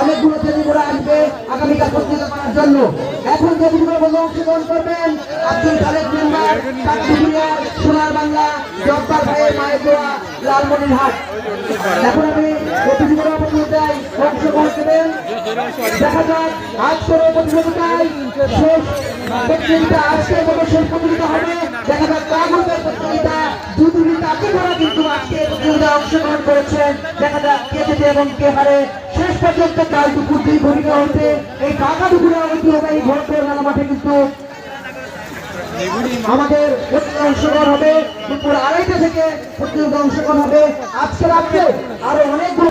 অনেকগুলো তেলিগুলো আসবে আগামীকাল প্রতিযোগিতা করার জন্য। এখন বিজয় বলে অংশগ্রহণ করবেন আব্দুল খালেদ মেম্বার কাকড়িয়া সোনার বাংলা, জব্বার ভাইয়ের মায়ের দোয়া লালমনিরহাট এখন আমি প্রতিযোগিতা প্রতিযোগিতায় অংশগ্রহণ করবেন। দেখা যাক আজকের প্রতিযোগিতায় শেষ প্রতিযোগিতা আজকের মতো শেষ প্রতিযোগিতা হবে। দেখা যাক কাগজের প্রতিযোগিতা দুদুলি তাকে করা কিন্তু আজকে এই প্রতিযোগিতায় অংশগ্রহণ করেছেন। দেখা যাক কে জেতে এবং কে হারে শেষ পর্যন্ত কাল দুপুর দুই ঘটিকা হতে এই কাকা দুপুরে ঐতিহ্যবাহী ভোটের মেলা মাঠে কিন্তু আমাদের অংশগ্রহণ হবে। দুপুর আড়াইটা থেকে প্রতিযোগিতা অংশগ্রহণ হবে। আজকে রাত্রে আরও অনেকগুলো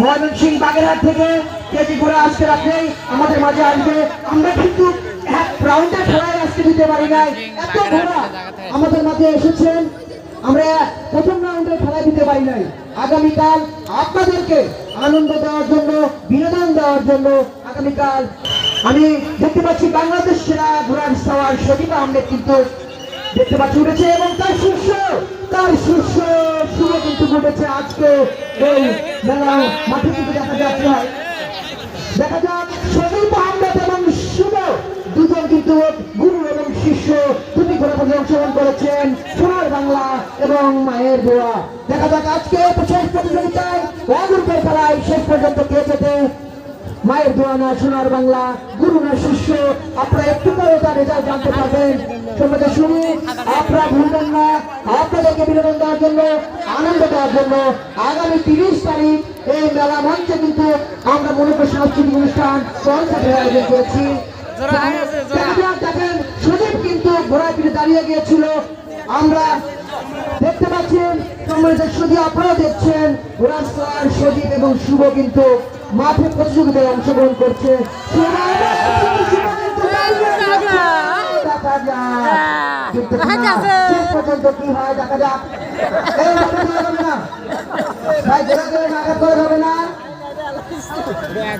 ময়মনসিং বাগেরহাট থেকে কেজি করে আজকে রাত্রেই আমাদের মাঝে আসবে। আমরা কিন্তু এক রাউন্ডে খেলায় আসতে দিতে পারি নাই। এত ঘোড়া আমাদের মাঝে এসেছেন। আমরা প্রথম রাউন্ডে খেলায় দিতে পারি নাই। আগামীকাল আপনাদেরকে আনন্দ দেওয়ার জন্য, বিনোদন দেওয়ার জন্য আগামীকাল আমি দেখতে পাচ্ছি বাংলাদেশ সেরা ঘোড়ার সওয়ার সজিব আহমেদ কিন্তু দেখতে পাচ্ছি উঠেছে এবং তার শীর্ষ তার শীর্ষ শুরু কিন্তু ঘটেছে আজকে এই মেলা। মাঠে কিন্তু দেখা যাচ্ছে দেখা যাক সজীব আহমেদ এবং শুভ দুজন কিন্তু গুরু এবং শিষ্য অংশগ্রহণ করেছেন সোনার বাংলা এবং মায়ের দোয়া দেখা যাক আজকে শেষ প্রতিযোগিতায় অগ্রুপের খেলায় শেষ পর্যন্ত কে যেতে মায়ের দোয়া না সোনার বাংলা গুরু না শিষ্য। আপনারা একটু করে তার রেজাল্ট জানতে পারবেন। তোমাদের শুনি আপনারা ভুলবেন না। আপনাদেরকে বিনোদন দেওয়ার জন্য আনন্দ দেওয়ার জন্য আগামী তিরিশ তারিখ এই মেলা মঞ্চে কিন্তু আমরা মনে করি সাংস্কৃতিক অনুষ্ঠান কনসার্টের আয়োজন করেছি। দেখেন ঘোড়ায় পিঠে দাঁড়িয়ে গিয়েছিল। আমরা দেখতে পাচ্ছেন সম্মানিত সুদীপ আপনারা দেখছেন রাস্তার সজীব এবং শুভ কিন্তু মাঠে প্রতিযোগিতায় অংশগ্রহণ করছে। পর্যন্ত কি হয় দেখা যাক ভাই ঘোড়াকে আঘাত করা না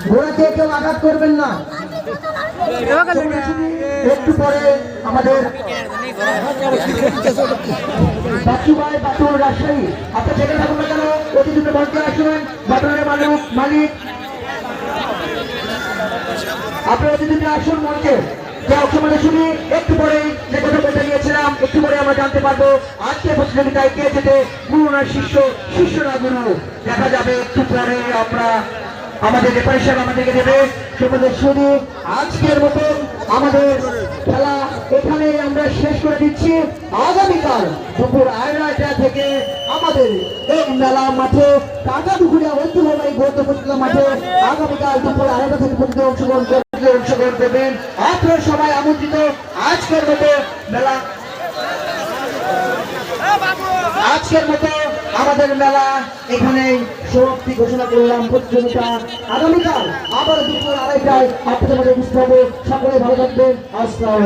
ঘোড়াকে কেউ আঘাত করবেন না। একটু পরে আমাদের বাচ্চু ভাই বাটুর রাজশাহী। আপনার যেখানে থাকুন না কেন? অতি দ্রুত মঞ্চে বাটুরের মালিক মালিক। আপনার অতি আসুন মঞ্চে। শুনি একটু পরে যে কথা বলতে গিয়েছিলাম, একটু পরে আমরা জানতে পারব আজকে প্রতিযোগিতায় কে যেতে গুরু না শিষ্য শিষ্য না গুরু। দেখা যাবে একটু পরে আমরা আমাদের রেফারি সাহেব আমাদেরকে দেবে। তোমাদের শুনি আজকের মতন আমাদের খেলা এখানে আমরা শেষ করে দিচ্ছি। আগামীকাল দুপুর আড়াইটা থেকে আমাদের এই মেলা মাঠে টাকা দুপুরে ঐতিহ্যবাহী গুরুত্বপূর্ণ মাঠে আগামীকাল দুপুর আড়াইটা থেকে প্রতিদিন অংশগ্রহণ করতে অংশগ্রহণ করবেন। আপনারা সবাই আমন্ত্রিত, আজকের মতো মেলা আজকের মতো আমাদের মেলা এখানে সমাপ্তি ঘোষণা করলাম প্রতিযোগিতা আগামীকাল আবার দুপুর আড়াইটায়। আপনাদের মধ্যে বুঝতে হবে সকলে ভালো থাকবেন। আসসালাম